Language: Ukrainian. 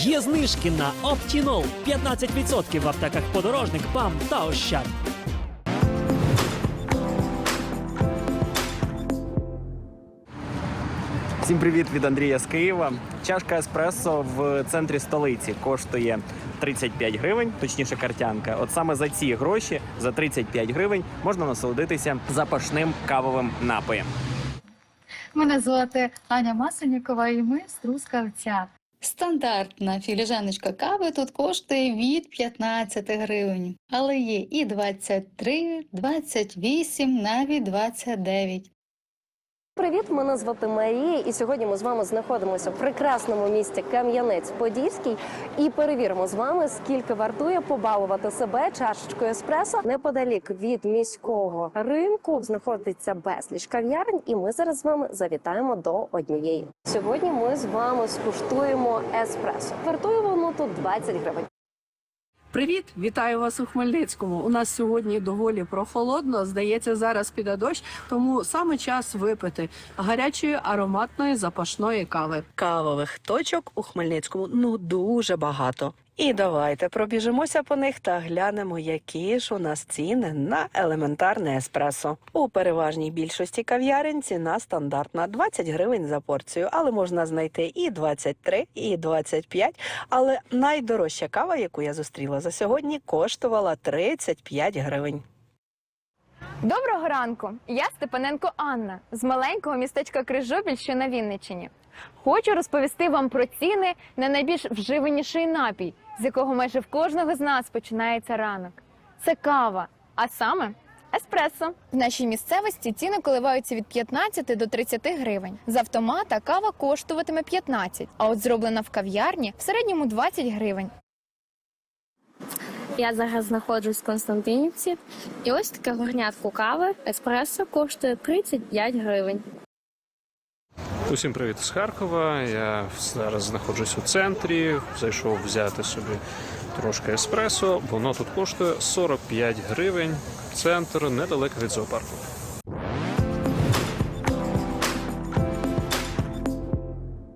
Є знижки на Оптінол 15% в аптеках подорожник, ПАМ та Ощад. Всім привіт від Андрія з Києва. Чашка еспресо в центрі столиці коштує 35 гривень, точніше картянка. От саме за ці гроші, за 35 гривень, можна насолодитися запашним кавовим напоєм. Мене звати Аня Масленікова, і ми з Трускавця. Стандартна філіжаночка кави тут коштує від 15 гривень, але є і 23, 28, навіть 29. Привіт, мене звати Марія, і сьогодні ми з вами знаходимося в прекрасному місті Кам'янець-Подільський і перевіримо з вами, скільки вартує побалувати себе чашечкою еспресо. Неподалік від міського ринку знаходиться безліч кав'ярень, і ми зараз з вами завітаємо до однієї. Сьогодні ми з вами скуштуємо еспресо. Вартує воно тут 20 гривень. Привіт, вітаю вас у Хмельницькому. У нас сьогодні доволі прохолодно. Здається, зараз піде дощ, тому саме час випити гарячої ароматної запашної кави. Кавових точок у Хмельницькому ну дуже багато. І давайте пробіжимося по них та глянемо, які ж у нас ціни на елементарне еспресо. У переважній більшості кав'ярень ціна стандартна 20 гривень за порцію, але можна знайти і 23, і 25. Але найдорожча кава, яку я зустріла за сьогодні, коштувала 35 гривень. Доброго ранку! Я Степаненко Анна з маленького містечка Крижопіль, що на Вінниччині. Хочу розповісти вам про ціни на найбільш вживаніший напій, з якого майже в кожного з нас починається ранок. Це кава, а саме еспресо. В нашій місцевості ціни коливаються від 15 до 30 гривень. З автомата кава коштуватиме 15, а от зроблена в кав'ярні в середньому 20 гривень. Я зараз знаходжусь в Константинівці, і ось таке горнятку кави еспресо коштує 35 гривень. Усім привіт з Харкова. Я зараз знаходжусь у центрі. Зайшов взяти собі трошки еспресо. Воно тут коштує 45 гривень. Центр недалеко від зоопарку.